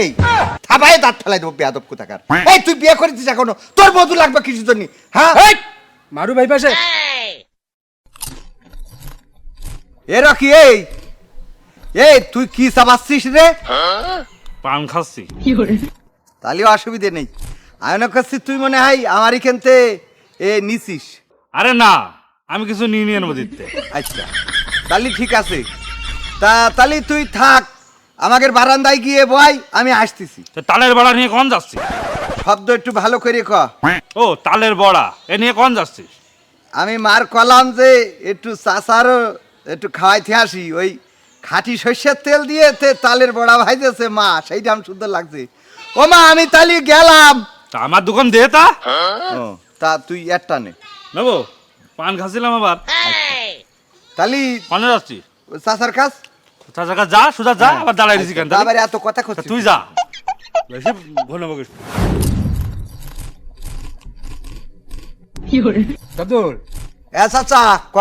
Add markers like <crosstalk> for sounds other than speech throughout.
এই। থাবাই দাঁত ফেলাই দেবো বেয়াদব কোথাকার। এই তুই বিয়ে করেছিস এখনও? তোর মধু লাগবে কিছু জন্য। হ্যাঁ? মারু ভাই পাশে। এ রকি এই। এই তুই কি চাবাচ্ছিস রে? পান খাচ্ছি। তাহলে অসুবিধে নেই। আমি মনে করছি তুই মনে হয় আমার এখানতে এ নিছিস। আরে না আমি কিছু নিয়ে নিয়ে নেব দিতে। আচ্ছা তাহলে ঠিক আছে। তা তাহলে তুই থাক। আমাদের বারান্দায় গিয়ে বয় আমি আসতেছি। তো তালের বড়া নিয়ে কখন যাচ্ছিস? শব্দ একটু ভালো করে ক। ও তালের বড়া এ নিয়ে কখন যাচ্ছিস? আমি মার কলাম যে একটু চাষারও একটু খাওয়াইতে আসি ওই খাঁটি সর্ষের তেল দিয়ে তে তালের বড়া ভাইতেছে মা সেইটা আমি সুন্দর লাগছে। ও মা আমি তাহলে গেলাম। তা আমার দোকান দে তা। ও, তা তুই একটা নে। নেব পান খাচ্ছিলাম আবার। তাহলে কনে যাচ্ছিস? চাষার কাজ জায়গা যা সোজা যা আবার দাঁড়াই দিছি কেন আবার এত কথা করছিস তুই যা। বেশি ঘন বকিস না। দাদুর। এ চাচা ক?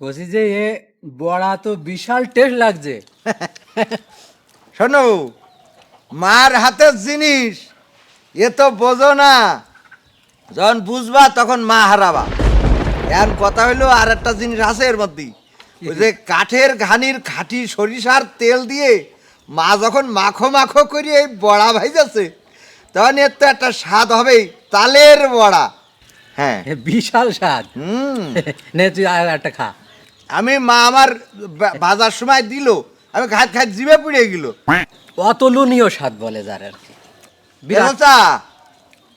কষি যে এ বড়া তো বিশাল টেস্ট লাগছে। <laughs> শোনো মার হাতের জিনিস এ তো বোঝো না। যখন বুঝবা তখন মা হারাবা। এখন কথা হইল আর একটা জিনিস আছে এর মধ্যে ওই যে কাঠের ঘানির খাঁটি সরিষার তেল দিয়ে মা যখন মাখো মাখো করে এই বড়া ভাইজাছে তখন এর তো একটা স্বাদ হবেই তালের বড়া। হ্যাঁ। বিশাল স্বাদ। হুম। নে তুই আর একটা খা। আমি মা আমার বাজার সময় দিল আমি খাত খাত জিভে পুড়ে গেল। অতুলনীয় স্বাদ বলে যার আর কি। বিরাট। চা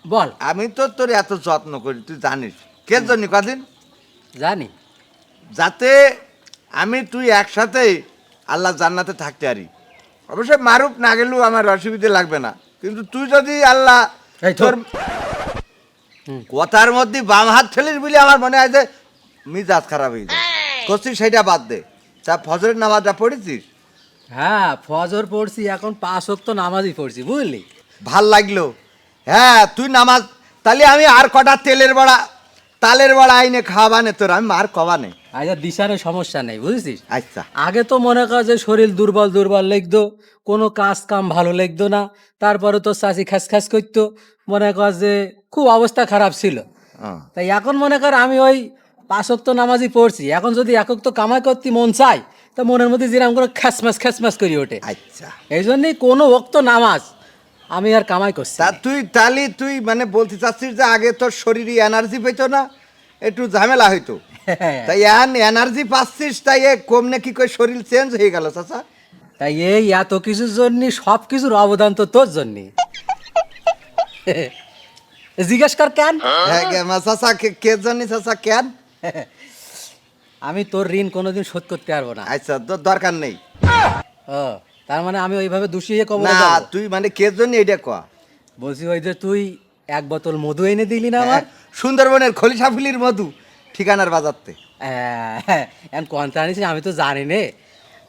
বল। আমি তো তোর এত যত্ন করি তুই জানিস। কে জন্য কদিন? জানি। যাতে আমি তুই একসাথে আল্লাহ জান্নাতে থাকতে পারি। অবশ্যই মারুপ না গেলেও আমার অসুবিধে লাগবে না। কিন্তু তুই যদি আল্লাহ তোর কথার মধ্যে বাম হাত ফেলিস বলে আমার মনে হয় যে মিজাজ খারাপ হয়ে যায়। করছিস সেটা বাদ দে। তা ফজরের নামাজটা পড়েছিস? হ্যাঁ ফজর পড়ছি এখন পাঁচ ওয়াক্ত নামাজই পড়ছি বুঝলি? ভালো লাগল। হ্যাঁ তুই নামাজ তাহলে আমি আর কটা তেলের বড়া তালের বড়া আইনে খাওয়াবানে তোর আমি আর কবানে। আজ আর দিশারে সমস্যা নেই বুঝছিস? আচ্ছা। আগে তো মনে কর যে শরীর দুর্বল দুর্বল লাগতো কোনো কাজ কাম ভালো লাগতো না তারপরে তো চাষি খ্যাস খ্যাস করতো মনে কর যে খুব অবস্থা খারাপ ছিল। হ্যাঁ। তাই এখন মনে কর আমি ওই পাঁচক তো নামাজই পড়ছি এখন যদি একক তো কামাই করতে মন চাই তা মনের মধ্যে যেরকম করে খ্যাসম্যাস খ্যাসম্যাস করি ওঠে। আচ্ছা। এই জন্যই কোনো ওক্ত নামাজ আমি আর কামাই করছি তা তুই তাহলে তুই মানে বলতে চাচ্ছিস যে আগে তোর শরীরে এনার্জি পেতো না একটু ঝামেলা হইতো? তাই এখন এনার্জি পাচ্ছিস তাই এ কি করে শরীর চেঞ্জ হয়ে গেল চাচা। তাই এই এত কিছুর জন্য সব কিছুর অবদান তো তোর জন্যে। জিজ্ঞেস কর কেন? হ্যাঁ চাচা কে- কে জানি চাচা কেন? আমি তোর ঋণ কোনোদিন শোধ করতে পারব না। আচ্ছা তোর দরকার নেই। ও তার মানে আমি ওইভাবে দূষিয়ে কবর না তুই মানে কে জন্য এটা কয়া বলছি ওই যে তুই এক বোতল মধু এনে দিলি না আমার? সুন্দরবনের খলিশাফুলির মধু। ঠিকানার বাজারতে। হ্যাঁ এখন কনটা আনিস আমি তো জানি নে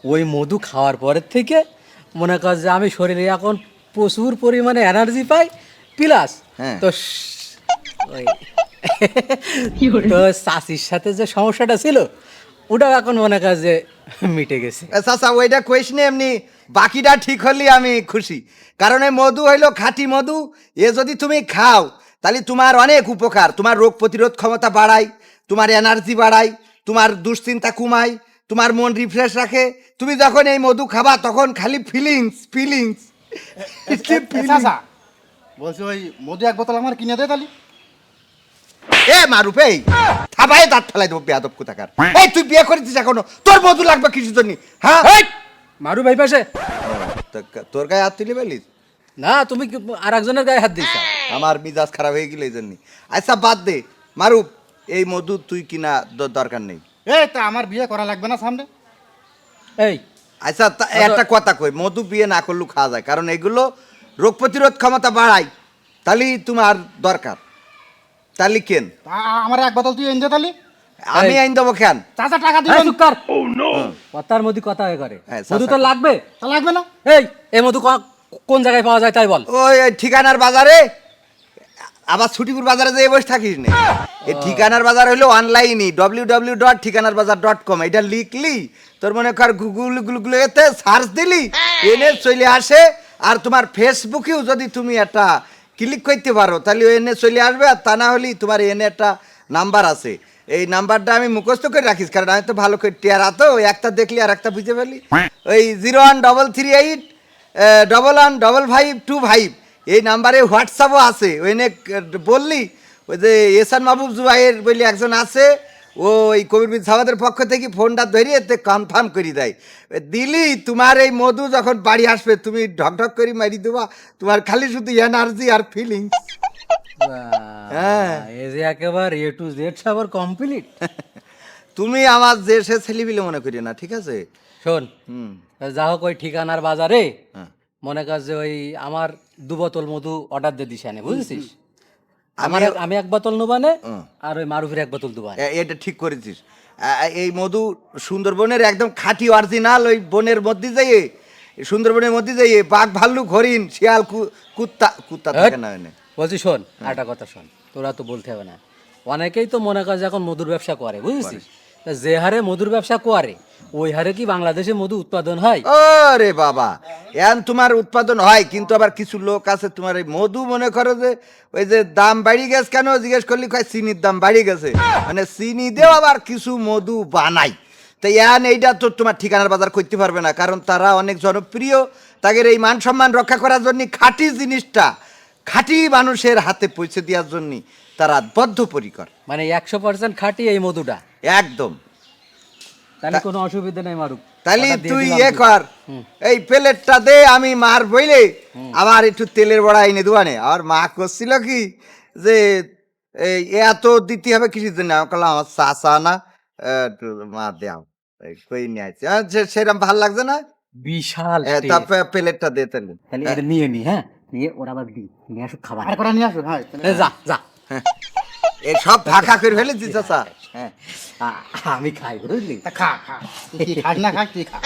ওই মধু খাওয়ার পরের থেকে মনে কর যে আমি শরীরে এখন প্রচুর পরিমাণে এনার্জি পাই প্লাস হ্যাঁ। তো স- ওই তো চাষির সাথে যে সমস্যাটা ছিল ওটাও এখন মনে কর যে মিটে গেছে। চাচা ওইটা কইস নি এমনি বাকিটা ঠিক হলে আমি খুশি। কারণ এই মধু হইল খাঁটি মধু এ যদি তুমি খাও তাহলে তোমার অনেক উপকার তোমার রোগ প্রতিরোধ ক্ষমতা বাড়ায়। তোমার এনার্জি বাড়ায় তোমার দুশ্চিন্তা কমায় তোমার মন রিফ্রেশ রাখে। তুমি যখন এই মধু খাবা তখন খালি ফিলিংস ফিলিংস বলছি ওই মধু এক বোতল আমার কিনে দে তাহলে এ মারুপ এই থাবাই দাঁত ফেলাই দেবো বেয়াদব কোথাকার। এই তুই বিয়ে করেছিস এখনও? তোর মধু লাগবে কিছু জন্য। হ্যাঁ! মারু ভাই পাশে। তোর গায়ে হাত তুলে পেলিস না তুমি আর একজনের গায়ে হাত দিচ্ছ আমার মিজাজ খারাপ হয়ে গেল এই জন্য। আচ্ছা বাদ দে। মারুপ এই মধু তুই কিনা দরকার নেই। এই তা আমার বিয়ে করা লাগবে না সামনে। এই। আচ্ছা একটা কথা কই মধু বিয়ে না করলেও খাওয়া যায় কারণ এগুলো রোগ প্রতিরোধ ক্ষমতা বাড়ায়। তাহলেই তোমার দরকার। তাহলে কেন? আমার এক বোতল তুই এনে তাহলে আমি। আইন দেবো কেন? চাচা টাকা দিবেন। চুপ কর। কথার মধ্যে কথা হয়ে করে। হ্যাঁ, মধু তো লাগবে। তা লাগবে না। এই এই মধু ক- কোন জায়গায় পাওয়া যায় তাই বল। ওই ঠিকানার বাজারে? আবার ছুটিপুর বাজারে যেয়ে বসে থাকিস না। এই ঠিকানার বাজার হলো অনলাইনই ডব্লিউ ডব্লিউ ডট ঠিকানার বাজার ডট কম এটা লিখলি তোর মনে কর গুগল গুগল এতে সার্চ দিলি এনে চলে আসে। আর তোমার ফেসবুকেও যদি তুমি একটা ক্লিক করতে পারো তাহলে ও এনে চলে আসবে। আর তা না হলেই তোমার এনে একটা নাম্বার আছে। এই নাম্বারটা আমি মুখস্থ করে রাখিস কারণ আমি তো ভালো করে টেয়ারা তো একটা দেখলি আর একটা বুঝে ফেলি ওই zero one double three eight double one double five two five এই নাম্বারে হোয়াটসঅ্যাপও আছে। ওই নে বললি ওই যে এসান মাহবুব জুবাইয়ের বলি একজন আছে ও ওই কবির সাহাবাদের পক্ষ থেকে ফোনটা ধরিয়ে তে কনফার্ম করে দেয়। দিলি তোমার এই মধু যখন বাড়ি আসবে তুমি ঢক ঢক করে মারি দেবা। তোমার খালি শুধু এনার্জি আর ফিলিং হ্যাঁ। এই যে একেবারে এ টু জেড সবার কমপ্লিট তুমি আমার যে সে ছেলেবিলে মনে করি না ঠিক আছে? শোন যা হোক ওই ঠিকানার বাজারে হ্যাঁ। মনে কর যে ওই আমার দু বোতল মধু অর্ডার দিয়ে দিস আনে বুঝেছিস? আমার আমি এক বোতল নেবানে। আর ওই মারুফের এক বোতল দুবানে এটা ঠিক করেছিস। এই মধু সুন্দরবনের একদম খাঁটি অরিজিনাল ওই বনের মধ্যে যাইয়ে সুন্দরবনের মধ্যে যাইয়ে বাঘ ভাল্লুক হরিণ শিয়াল কুত্তা কুত্তা থাকে না বলছি শোন একটা কথা শোন তোরা তো বলতে হবে না। অনেকেই তো মনে করে যে এখন মধুর ব্যবসা করে বুঝেছিস? তা যে হারে মধুর ব্যবসা করে ওই হারে কি বাংলাদেশে মধু উৎপাদন হয়? ওরে বাবা এখন তোমার উৎপাদন হয় কিন্তু আবার কিছু লোক আছে তোমার এই মধু মনে করো যে ওই যে দাম বাড়ি গেছে কেন? জিজ্ঞেস করলি কয় চিনির দাম বাড়ি গেছে। মানে চিনি দিয়েও আবার কিছু মধু বানাই তাই এখন এইটা তো তোমার ঠিকানার বাজার করতে পারবে না কারণ তারা অনেক জনপ্রিয়। তাদের এই মান সম্মান রক্ষা করার জন্য খাঁটি জিনিসটা খাঁটি মানুষের হাতে পৌঁছে দেওয়ার জন্য তারা বদ্ধপরিকর। মানে একশো পার্সেন্ট খাঁটি এই মধুটা। একদম। তাহলে কোনো অসুবিধা নেই মারুক। তাহলে তুই ইয়ে কর এই প্লেটটা দে আমি মার বইলে আবার একটু তেলের বড়া এনে দুয়ানে আর মা করছিল কি যে এত দিতে হবে কিছু জন্য আমি বললাম আমার না মা দেও। কই নিয়ে আসছি সেরকম ভালো লাগছে না? বিশাল এ, তারপরে প্লেটটা দে তাহলে। তাহলে নিয়ে নি হ্যাঁ? নিয়ে ওরা আবার দি নিয়ে আসুক খাবার। আর করা নিয়ে আসুন হ্যাঁ এ, যা যা। এই সব ফাঁকা করে ফেলেছি চাষা হ্যাঁ। আমি খাই বুঝলি? তা খা খা। তুই খাস না খাস তুই খা?